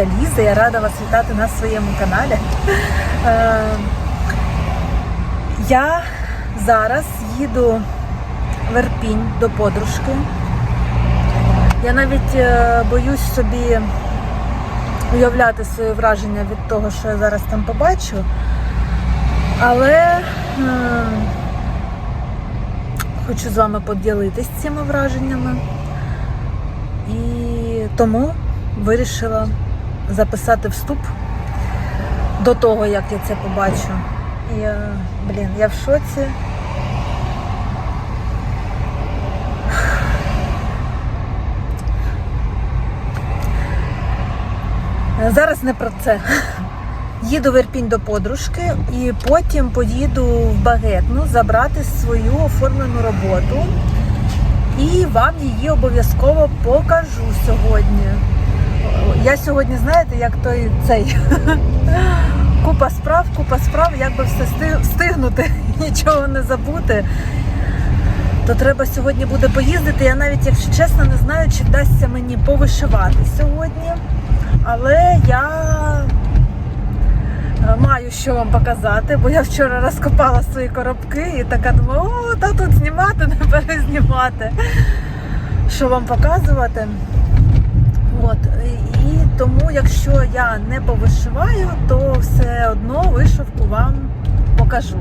я Ліза, я рада вас вітати на своєму каналі. Е, Я зараз їду в Ірпінь до подружки. Я навіть е, боюсь собі уявляти свої враження від того, що я зараз там побачу. Але хочу з вами поділитись цими враженнями. І тому вирішила записати вступ до того, як я це побачу. І, е, блін, я в шоці. Зараз не про це. Їду в Ірпінь до подружки і потім поїду в Багетну забрати свою оформлену роботу. І вам її обов'язково покажу сьогодні. Я сьогодні, знаєте, як той цей купа справ, купа справ, як би все встигнути, нічого не забути. То треба сьогодні буде поїздити. Я навіть, якщо чесно, не знаю, чи вдасться мені повишивати сьогодні. Але я е, маю що вам показати, бо я вчора розкопала свої коробки і така думаю, о, та тут знімати, не перезнімати. Що вам показувати? От. І тому, якщо я не повишиваю, то все одно вишивку вам покажу.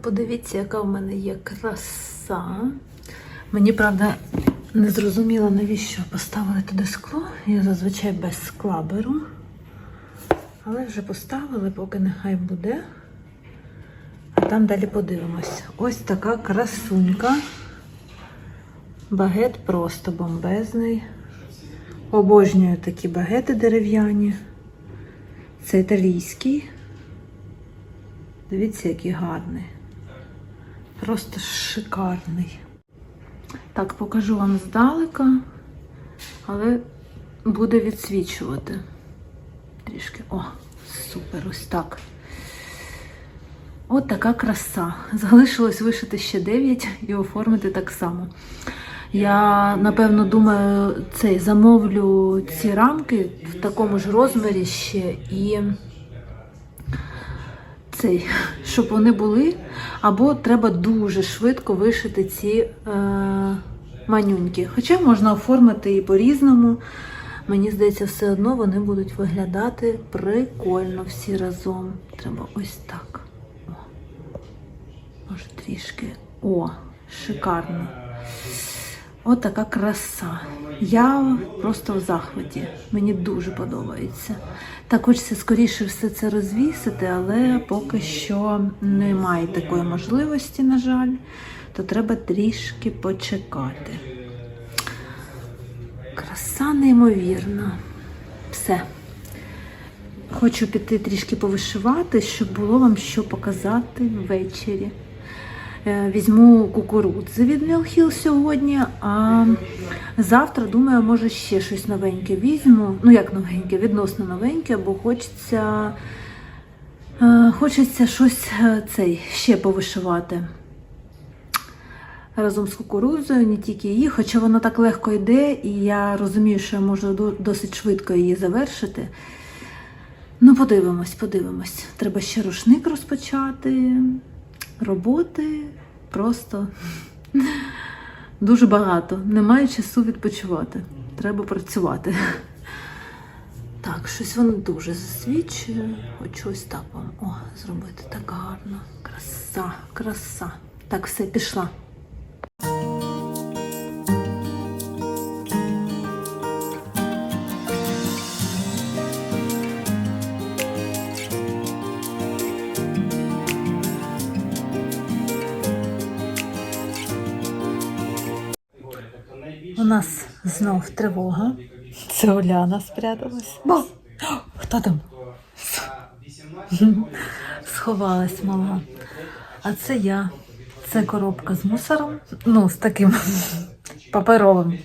Подивіться, яка в мене є краса. Мені, правда, не зрозуміло, навіщо поставили туди скло. Я зазвичай без скла беру. Але вже поставили, поки нехай буде. А там далі подивимось. Ось така красунька. Багет просто бомбезний. Обожнюю такі багети дерев'яні. Це італійський. Дивіться, який гарний. Просто шикарний. Так, покажу вам здалека, але буде відсвічувати. Трішки. О, супер, ось так. От така краса. Залишилось вишити ще 9 і оформити так само. Я, напевно, думаю, цей замовлю ці рамки в такому ж розмірі ще і цей, щоб вони були, або треба дуже швидко вишити ці е, манюньки. Хоча можна оформити і по-різному. Мені здається, все одно вони будуть виглядати прикольно всі разом. Треба ось так. О. Може трішки. О, шикарно. От така краса. Я просто в захваті. Мені дуже подобається. Так хочеться скоріше все це розвісити, але поки що немає такої можливості, на жаль, то треба трішки почекати. Краса неймовірна. Все. Хочу піти трішки повишивати, щоб було вам що показати ввечері. Е, Візьму кукурудзи від Мілхіл сьогодні, а завтра, думаю, може ще щось новеньке візьму. Ну, як новеньке, відносно новеньке, бо хочеться, е, хочеться щось е, цей, ще повишивати. Разом з кукурудзою, не тільки її, хоча вона так легко йде, і я розумію, що я можу досить швидко її завершити. Ну, подивимось, подивимось. Треба ще рушник розпочати. Роботи просто дуже багато. Немає часу відпочивати. Треба працювати. Так, щось воно дуже засвічує. Хочу ось так вам о, зробити так гарно. Краса, краса. Так, все, пішла. Нас знов тривога. Це Оляна спряталась. Бо! Хто там? Сховалась мала. А це я. Це коробка з мусором. Ну, з таким паперовим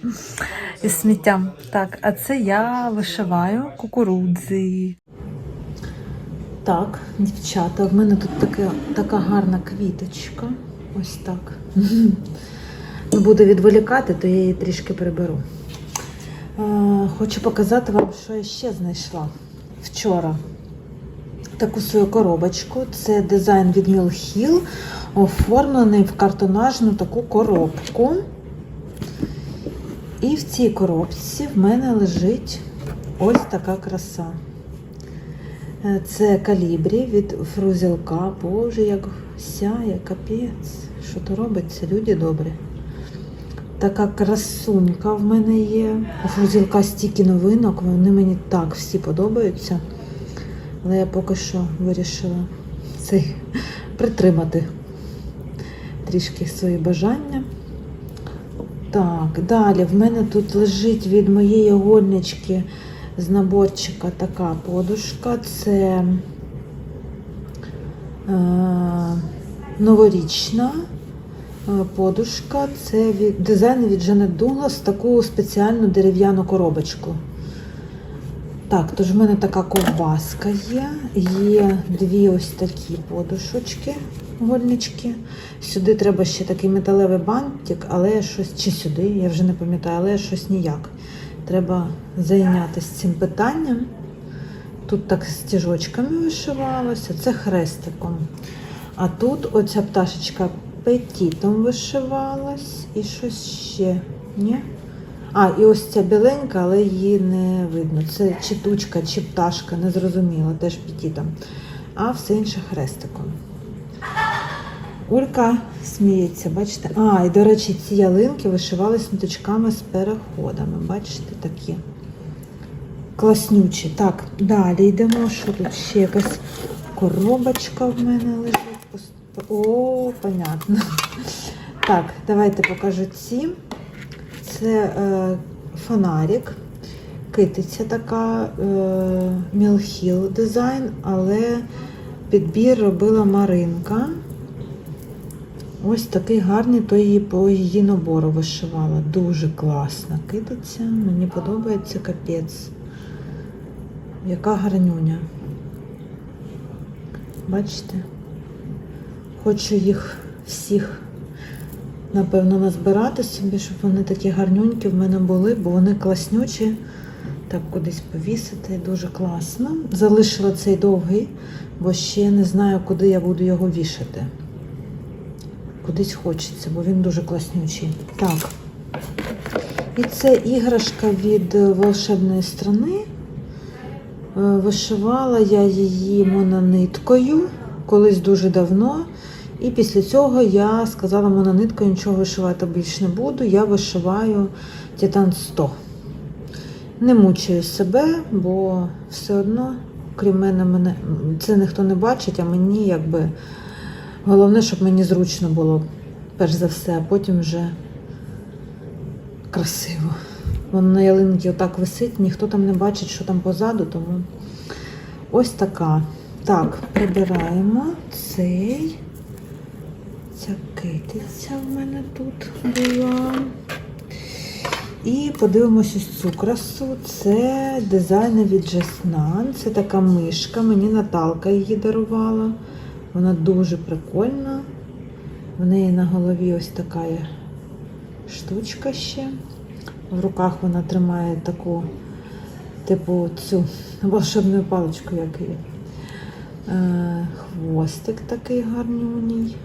із сміттям. Так, а це я вишиваю кукурудзи. Так, дівчата, в мене тут така, така гарна квіточка. Ось так. Буду відволікати, то я її трішки приберу. Е, Хочу показати вам, що я ще знайшла вчора. Таку свою коробочку. Це дизайн від Mill Hill, оформлений в картонажну таку коробку. І в цій коробці в мене лежить ось така краса. Е, Це калібрі від фрузілка. Боже, як сяє, капець. Що то робиться, люди добрі. Така красунька в мене є. У фрузілка стільки новинок, вони мені так всі подобаються. Але я поки що вирішила цей притримати трішки свої бажання. Так, далі в мене тут лежить від моєї гольнички з наборчика така подушка. Це е, новорічна подушка. Це від дизайн від Жанет Дуглас, таку спеціальну дерев'яну коробочку. Так, тож в мене така ковбаска є. Є дві ось такі подушочки, гольнички. Сюди треба ще такий металевий бантик, але щось чи сюди, я вже не пам'ятаю, але щось ніяк. Треба зайнятися цим питанням. Тут так стіжочками вишивалося, це хрестиком. А тут оця пташечка петітом вишивалась і щось ще. Ні? А, і ось ця біленька, але її не видно. Це чи тучка, чи пташка, не зрозуміло, теж петітом. А все інше хрестиком. Улька сміється, бачите? А, і до речі, ці ялинки вишивались ниточками з переходами. Бачите, такі класнючі. Так, далі йдемо. Що тут ще якась коробочка в мене лежить. О, понятно. Так, давайте покажу ці. Це е, фонарик, китиця така, е, Мілхіл дизайн, але підбір робила Маринка. Ось такий гарний, то її по її набору вишивала. Дуже класна китиця. Мені подобається капець. Яка гарнюня. Бачите? Хочу їх всіх, напевно, назбирати собі, щоб вони такі гарнюнькі в мене були, бо вони класнючі. Так, кудись повісити. Дуже класно. Залишила цей довгий, бо ще не знаю, куди я буду його вішати. Кудись хочеться, бо він дуже класнючий. Так. І це іграшка від волшебної страни. Е, Вишивала я її монониткою колись дуже давно. І після цього я сказала монониткою, нічого вишивати більше не буду. Я вишиваю Титан 100. Не мучаю себе, бо все одно, крім мене, мене це ніхто не бачить, а мені якби головне, щоб мені зручно було, перш за все, а потім вже красиво. Воно на ялинці отак висить, ніхто там не бачить, що там позаду, тому ось така. Так, прибираємо цей. Ця китиця в мене тут була. І подивимося ось цю красу. Це дизайни від Жаснан. Це така мишка. Мені Наталка її дарувала. Вона дуже прикольна. В неї на голові ось така штучка ще. В руках вона тримає таку, типу, цю волшебну паличку, як її. Е, хвостик такий гарнюній.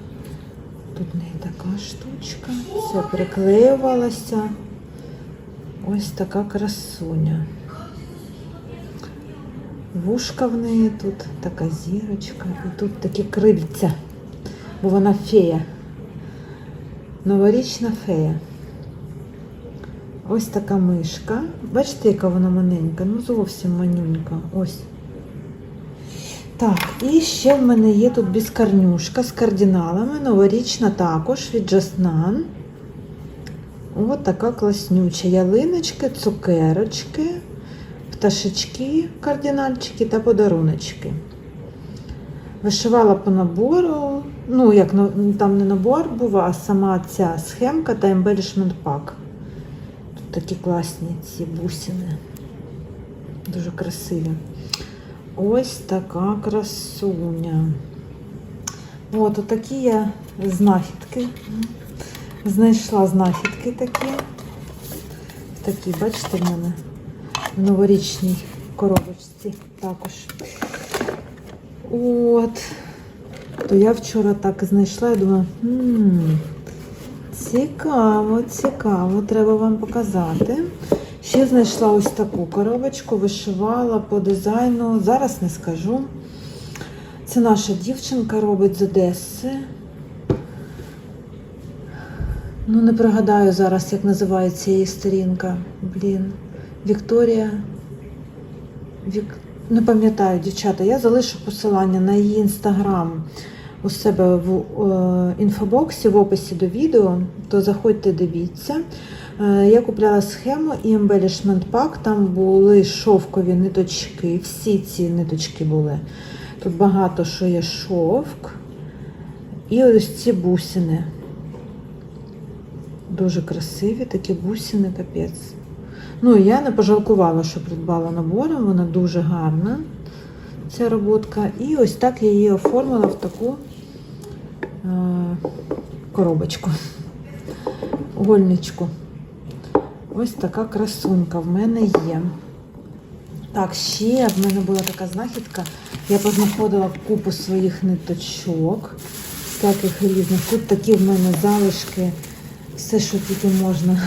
Тут в неї така штучка. Все приклеювалося. Ось така красуня. Вушка в неї тут, така зірочка. І тут такі крильця, бо вона фея. Новорічна фея. Ось така мишка. Бачите, яка вона маленька? Ну зовсім манюнька. Ось. Так, і ще в мене є тут біскарнюшка з кардиналами. Новорічна також від Жаснан. Ось така класнюча. Ялиночки, цукерочки, пташечки, кардинальчики та подаруночки. Вишивала по набору. Ну, як там не набор був, а сама ця схемка та embellishment pack. такі класні ці бусини. Дуже красиві. Ось така красуня. От отакі я знахідки. Знайшла знахідки такі. Такі, бачите, в мене в новорічній коробочці також. От. То я вчора так знайшла і думала, «М, цікаво, цікаво, треба вам показати. Ще знайшла ось таку коробочку, вишивала по дизайну. Зараз не скажу. Це наша дівчинка робить з Одеси. Ну, не пригадаю зараз, як називається її сторінка. Блін. Вікторія. Вік... Не пам'ятаю, дівчата. Я залишу посилання на її інстаграм у себе в е, інфобоксі в описі до відео, то заходьте, дивіться. Е, я купляла схему і embellishment pack, там були шовкові ниточки, всі ці ниточки були. Тут багато що є шовк. І ось ці бусини. Дуже красиві такі бусини, капець. Ну, я не пожалкувала, що придбала набором, вона дуже гарна, ця роботка. І ось так я її оформила в таку е, коробочку, гольничку. Ось така красунька в мене є. Так, ще в мене була така знахідка. Я познаходила купу своїх ниточок, всяких різних. Тут такі в мене залишки, все, що тільки можна.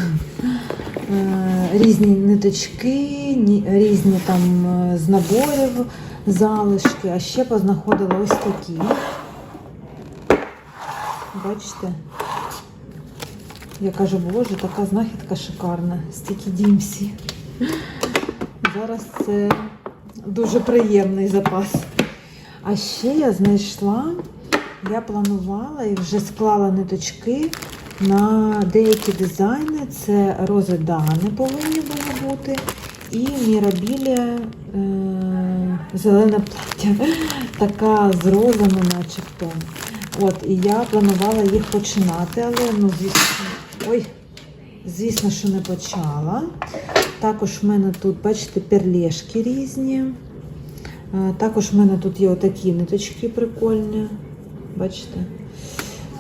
Е, Різні ниточки, різні там е, з наборів залишки, а ще познаходила ось такі. Бачите? Я кажу, боже, така знахідка шикарна, стільки дімсі. Зараз це дуже приємний запас. А ще я знайшла, я планувала і вже склала ниточки на деякі дизайни. Це розедани повинні були бути. І мірабілія е, зелене плаття, така з розами, начебто. От, і я планувала їх починати, але ну, звісно, ой, звісно, що не почала. Також в мене тут, бачите, перлешки різні. Е, Також в мене тут є отакі ниточки прикольні. Бачите?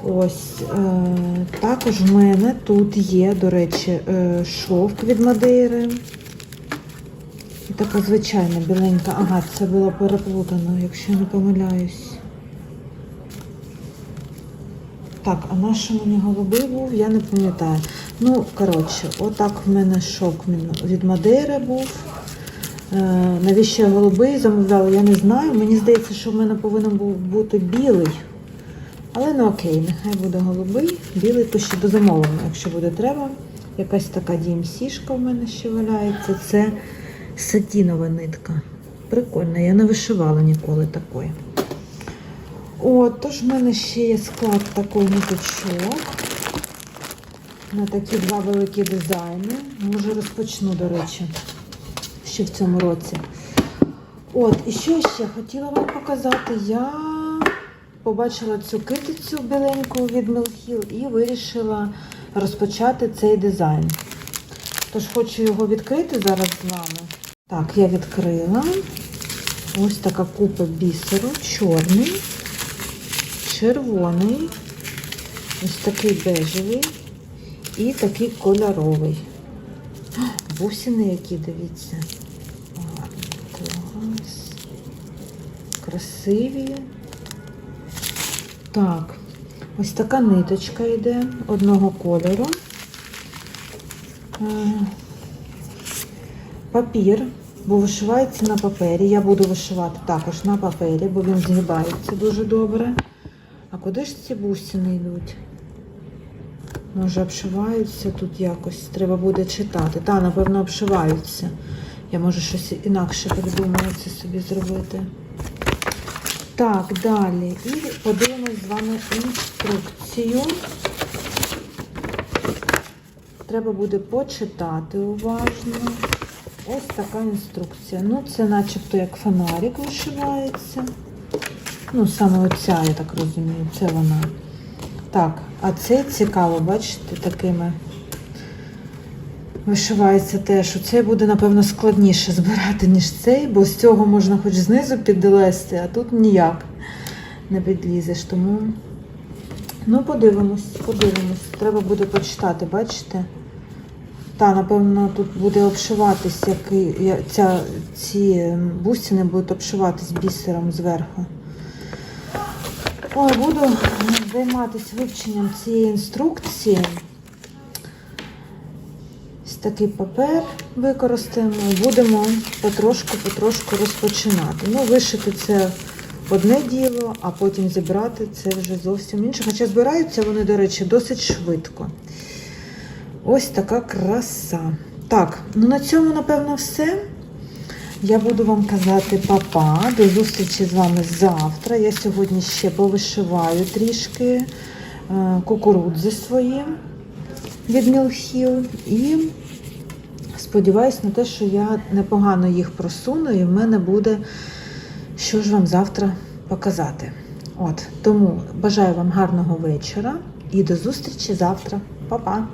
Ось. Е, також в мене тут є, до речі, е, шовк від Мадейри. Така звичайна біленька. Ага, це було переплутано, якщо я не помиляюсь. Так, а наш мені голубий був, я не пам'ятаю. Ну, коротше, отак в мене шок від Мадейри був. Е, навіщо я голубий замовляла, я не знаю. Мені здається, що в мене повинен був бути білий. Але ну окей, нехай буде голубий. Білий то ще дозамовлено, якщо буде треба. Якась така DMC-шка в мене ще валяється. Це сатінова нитка. Прикольно, я не вишивала ніколи такої. От, тож в мене ще є склад такий ниточок. На такі два великі дизайни. Може розпочну, до речі, ще в цьому році. От, і що ще хотіла вам показати? Я побачила цю китицю біленьку від Мелхіл і вирішила розпочати цей дизайн. Тож хочу його відкрити зараз з вами. Так, я відкрила. Ось така купа бісеру, чорний, червоний, ось такий бежевий і такий кольоровий. Бусини які, дивіться. Красиві. Так, ось така ниточка йде одного кольору. Е, Папір, бо вишивається на папері. Я буду вишивати також на папері, бо він згибається дуже добре. А куди ж ці бусини йдуть? Може, обшиваються тут якось. Треба буде читати. Та, напевно, обшиваються. Я можу щось інакше придумаю це собі зробити. Так, далі. І подивимось з вами інструкцію. Треба буде почитати уважно. Ось така інструкція. Ну, це начебто як фонарик вишивається. Ну, саме оця, я так розумію, це вона. Так, а це цікаво, бачите, такими вишивається теж. Оцей буде, напевно, складніше збирати, ніж цей, бо з цього можна хоч знизу підлезти, а тут ніяк не підлізеш. Тому ну, подивимось, подивимось. Треба буде почитати, бачите? Та, напевно, тут буде обшиватись, який, ця, ці бусини будуть обшиватись бісером зверху. Буду займатися вивченням цієї інструкції. Ось такий папер використаємо і будемо потрошку-потрошку розпочинати. Ну, вишити це одне діло, а потім зібрати це вже зовсім інше. Хоча збираються вони, до речі, досить швидко. Ось така краса. Так, ну на цьому, напевно, все. Я буду вам казати папа. До зустрічі з вами завтра. Я сьогодні ще повишиваю трішки е, кукурудзи свої від Мілхіл. І сподіваюся на те, що я непогано їх просуну, і в мене буде що ж вам завтра показати. От, тому бажаю вам гарного вечора і до зустрічі завтра. Па-па!